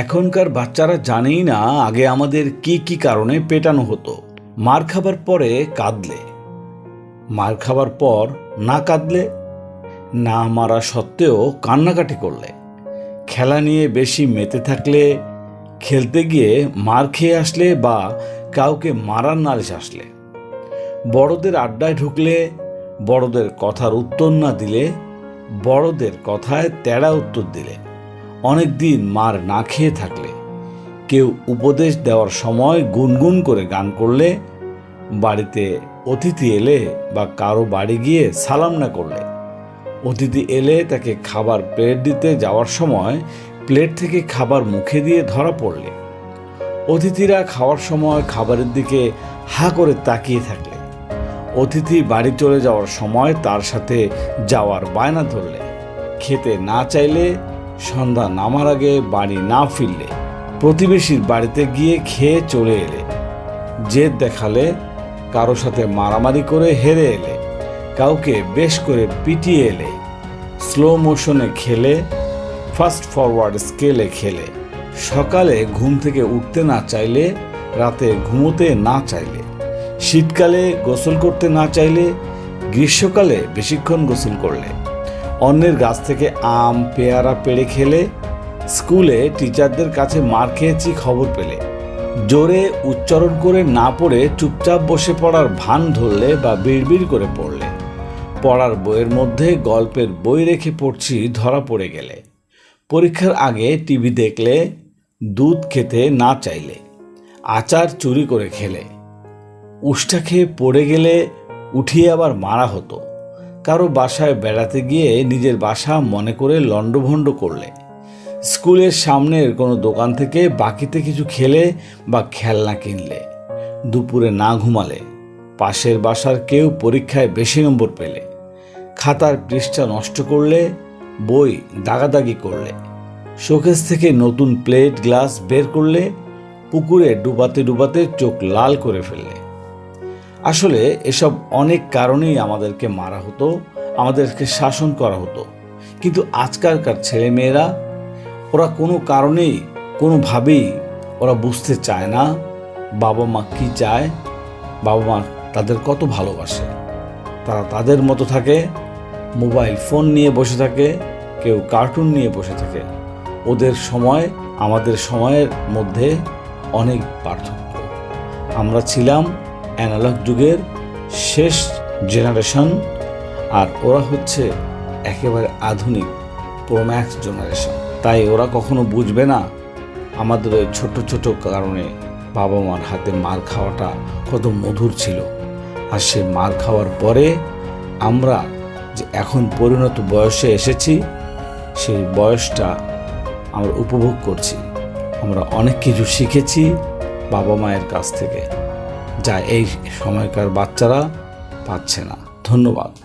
এখনকার বাচ্চারা জানেই না আগে আমাদের কি কি কারণে পেটানো হতো। মার খাবার পরে কাঁদলে। মার খাবার পর না কাঁদলে, না মারা সত্ত্বেও কান্নাকাটি করলে। খেলা নিয়ে বেশি মেতে থাকলে, খেলতে গিয়ে মার খেয়ে আসলে বা কাউকে মারার নালিশ আসলে। বড়দের আড্ডায় ঢুকলে, বড়দের কথার উত্তর না দিলে, বড়দের কথায় তেড়া উত্তর দিলে। অনেক দিন মার না খেয়ে থাকলে। কেউ উপদেশ দেওয়ার সময় গুনগুন করে গান করলে, বাড়িতে অতিথি এলে বা কারও বাড়ি গিয়ে সালাম না করলে। অতিথি এলে তাকে খাবার প্লেট দিতে যাওয়ার সময় প্লেট থেকে খাবার মুখে দিয়ে ধরা পড়লে। অতিথিরা খাওয়ার সময় খাবারের দিকে হা করে তাকিয়ে থাকলে। অতিথি বাড়ি চলে যাওয়ার সময় তার সাথে যাওয়ার বায়না ধরলে। খেতে না চাইলে সন্ধ্যা নামার আগে বাড়ি না ফিরলে, প্রতিবেশীর বাড়িতে গিয়ে খেয়ে চলে এলে। জেদ দেখালে, কারও সাথে মারামারি করে হেরে এলে, কাউকে বেশ করে পিটিয়ে এলে। স্লো মোশনে খেলে ফাস্ট ফরওয়ার্ড স্কেলে খেলে। সকালে ঘুম থেকে উঠতে না চাইলে, রাতে ঘুমোতে না চাইলে। শীতকালে গোসল করতে না চাইলে, গ্রীষ্মকালে বেশিক্ষণ গোসল করলে। অন্যের গাছ থেকে আম, পেয়ারা, পেড়ে খেলে স্কুলে টিচারদের কাছে মার খেয়েছি খবর পেলে। জোরে উচ্চারণ করে না পড়ে চুপচাপ বসে পড়ার ভান ধরলে বা বিড়বিড় করে পড়লে। পড়ার বইয়ের মধ্যে গল্পের বই রেখে পড়ছি ধরা পড়ে গেলে। পরীক্ষার আগে টিভি দেখলে, দুধ খেতে না চাইলে, আচার চুরি করে খেলে। উষ্ঠা খেয়ে পড়ে গেলে উঠিয়ে আবার মারা হতো। কারও বাসায় বেড়াতে গিয়ে নিজের বাসা মনে করে লণ্ডভণ্ড করলে। স্কুলের সামনের কোনো দোকান থেকে বাকিতে কিছু খেলে বা খেলনা কিনলে। দুপুরে না ঘুমালে। পাশের বাসার কেউ পরীক্ষায় বেশি নম্বর পেলে। খাতার পৃষ্ঠা নষ্ট করলে, বই দাগাদাগি করলে। শোকেস থেকে নতুন প্লেট, গ্লাস বের করলে, পুকুরে ডুবাতে ডুবাতে চোখ লাল করে ফেললে। আসলে এসব অনেক কারণেই আমাদেরকে মারা হতো, আমাদেরকে শাসন করা হতো। কিন্তু আজকালকার ছেলেমেয়েরা, ওরা কোনো কারণেই, কোনোভাবেই ওরা বুঝতে চায় না বাবা মা কী চায় বাবা মা তাদের কত ভালোবাসে। তারা তাদের মতো থাকে, মোবাইল ফোন নিয়ে বসে থাকে, কেউ কার্টুন নিয়ে বসে থাকে। ওদের সময়, আমাদের সময়ের মধ্যে অনেক পার্থক্য। আমরা ছিলাম অ্যানালগ যুগের শেষ জেনারেশন আর ওরা হচ্ছে একেবারে আধুনিক প্রোম্যাক্স জেনারেশন। তাই ওরা কখনো বুঝবে না আমাদের ওই ছোট ছোট কারণে বাবা মার হাতে মার খাওয়াটা কত মধুর ছিল। আর সে মার খাওয়ার পরে আমরা যে এখন পরিণত বয়সে এসেছি, সেই বয়সটা আমরা উপভোগ করছি। আমরা অনেক কিছু শিখেছি বাবা মায়ের কাছ থেকে। যা এই সময়কার বাচ্চারা পাচ্ছে না। ধন্যবাদ।